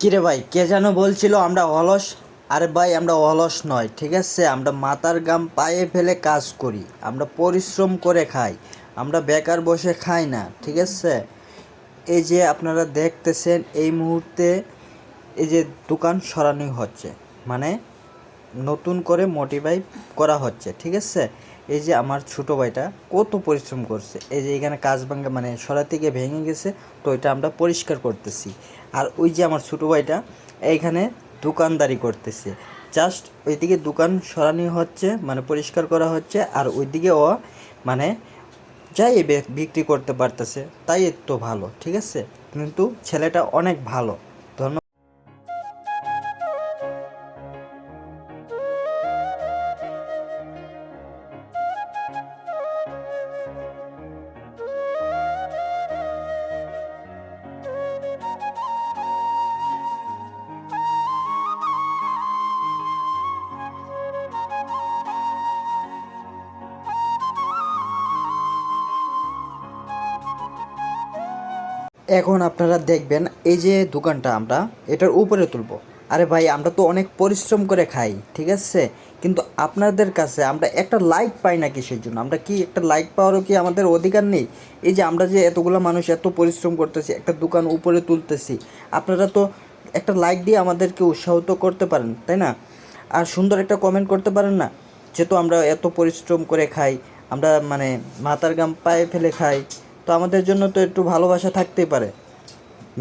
করো ভাই কে যেন বলছিল আমরা অলস? আরে ভাই, আমরা অলস নয়, ঠিক আছে? আমরা মাথার গাম পায়ে ফেলে কাজ করি। আমরা পরিশ্রম করে খাই। আমরা বেকার বসে খাই না, ঠিক আছে? এই যে আপনারা দেখতেছেন, এই মুহূর্তে এই যে দোকান সরানো হচ্ছে। মানে নতুন করে মোটিভাই করা হচ্ছে, ঠিক আছে? এই যে আমার ছোট ভাইটা কত পরিশ্রম করছে। এই যে এখানে কাজ ভাঙ্গা মানে সরা থেকে ভেঙে গেছে, তো এটা আমরা পরিষ্কার করতেছি। আর ওই যে আমার ছোট ভাইটা, এইখানে দোকানদারি করতেছে। জাস্ট ওইদিকে দোকান সরানো হচ্ছে মানে পরিষ্কার করা হচ্ছে, আর ওইদিকে ও মানে যাই বিক্রি করতে পারতেছে, তাই তো ভালো, ঠিক আছে? কিন্তু ছেলেটা অনেক ভালো। এখন আপনারা দেখবেন এই যে দোকানটা আমরা, এটার উপরে তুলবো। আরে ভাই, আমরা তো অনেক পরিশ্রম করে খাই, ঠিক আছে? কিন্তু আপনাদের কাছে আমরা একটা লাইক পাই না কিসের জন্য আমরা কি একটা লাইক পাওয়ারও কি আমাদের অধিকার নেই? এই যে আমরা যে এতগুলো মানুষ এত পরিশ্রম করতেছি, একটা দোকান উপরে তুলতেছি, আপনারা তো একটা লাইক দিয়ে আমাদেরকে উৎসাহিত করতে পারেন, তাই না? আর সুন্দর একটা কমেন্ট করতে পারেন না যেহেতু আমরা এত পরিশ্রম করে খাই, আমরা মানে মাথার গাম পায়ে ফেলে খাই। তো আমাদের জন্য তো একটু ভালোবাসা থাকতেই পারে।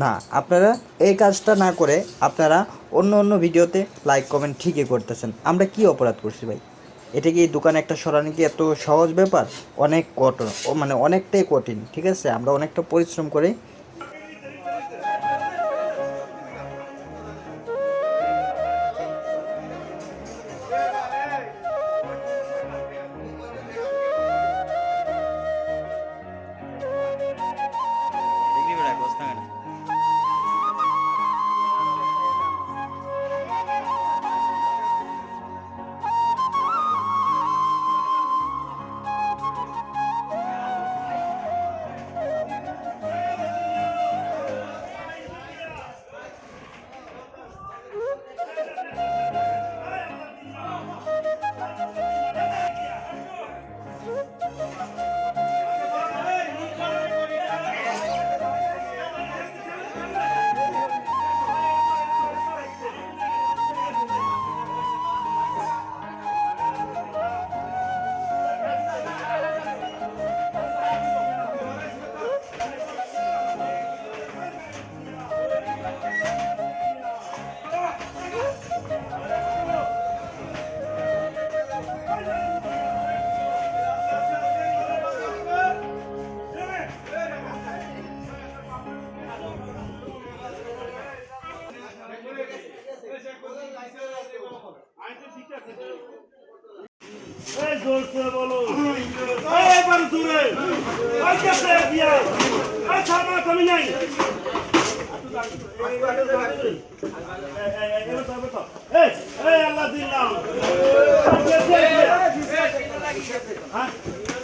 না, আপনারা এই কাজটা না করে আপনারা অন্য অন্য ভিডিওতে লাইক কমেন্ট ঠিকই করতেছেন। আমরা কি অপরাধ করছি ভাই? এটা কি দোকানে একটা সরানো কি এত সহজ ব্যাপার? অনেক কঠিন ও মানে অনেকটাই কঠিন, ঠিক আছে? আমরা অনেকটা পরিশ্রম করে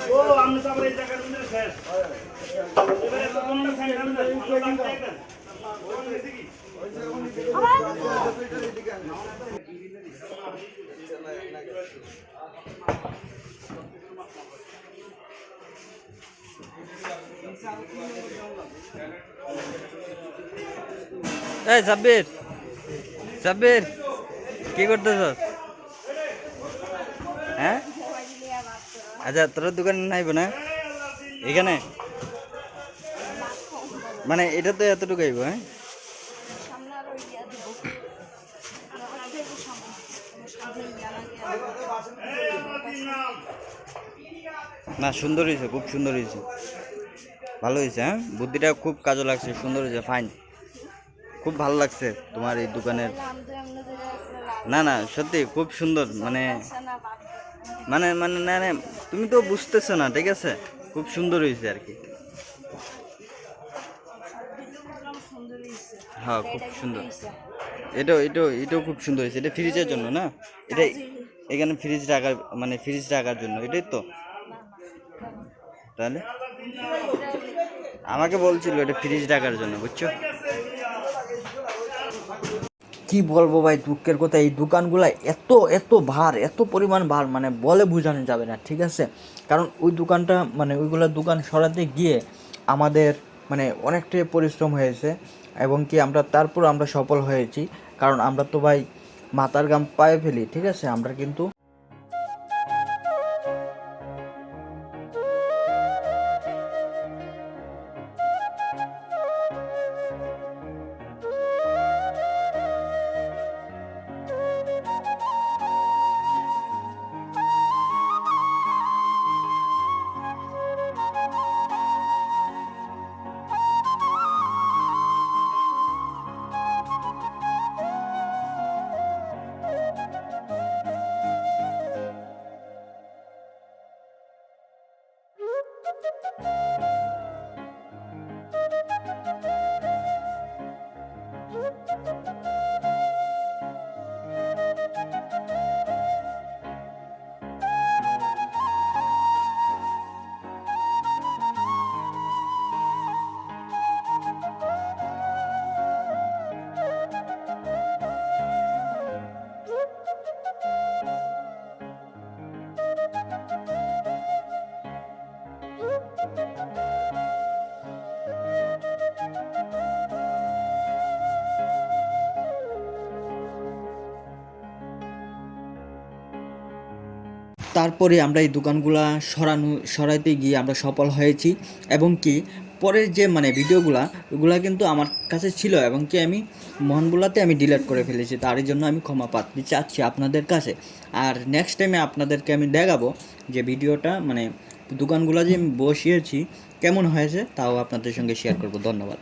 ও আমি তো আবার এই মধ্যে শেষ। এবারে তো কোন খাই এই, সাব্বির। সাব্বির, কি করতেছ? হ্যাঁ? আচ্ছা তোর দোকান নাইব না এখানে? মানে এটা তো এতটুকু আইব হ্যাঁ? না, সুন্দর হয়েছে, খুব সুন্দর হয়েছে। ভালো হয়েছে হ্যাঁ? বুদ্ধিটা খুব কাজে লাগছে, সুন্দর হয়েছে ফাইন খুব ভালো লাগছে তোমার এই দোকানের। না না, সত্যি খুব সুন্দর মানে মানে মানে না না, তুমি তো বুঝতেছো না, ঠিক আছে? খুব সুন্দর হয়েছে আর কি। হ্যাঁ খুব সুন্দর? এটাও এটাও এটাও খুব সুন্দর হয়েছে, এটা ফ্রিজের জন্য, না? এটা এখানে ফ্রিজ রাখার মানে ফ্রিজ রাখার জন্য, এটাই তো। তাহলে? আমাকে বলছিল এটা ফ্রিজ রাখার জন্য, বুঝছ? কি বলব ভাই, দুঃখের কথা, এই দোকানগুলা এত এত ভার, এত পরিমাণ ভার মানে বলে বোঝানো যাবে না, ঠিক আছে? কারণ ওই দোকানটা মানে ওইগুলা দোকান সরাতে গিয়ে আমাদের মানে অনেকটাই পরিশ্রম হয়েছে, এবং কি আমরা তারপর আমরা সফল হয়েছি। কারণ আমরা তো ভাই মাতার গাম পায়ে ফেলি, ঠিক আছে? আমরা কিন্তু তারপরে আমরা এই দোকানগুলা সরানো, সরাইতে গিয়ে আমরা সফল হয়েছি এবং কি পরের যে মানে ভিডিওগুলা, ওগুলা কিন্তু আমার কাছে ছিল এবং কি আমি মহানগুলাতে আমি ডিলিট করে ফেলেছি। তার জন্য আমি ক্ষমা পাত্রী চাচ্ছি আপনাদের কাছে। আর নেক্সট টাইমে আপনাদেরকে আমি দেখাবো যে ভিডিওটা মানে দোকানগুলো যে আমি বসিয়েছি, কেমন হয়েছে, তাও আপনাদের সঙ্গে শেয়ার করব। ধন্যবাদ।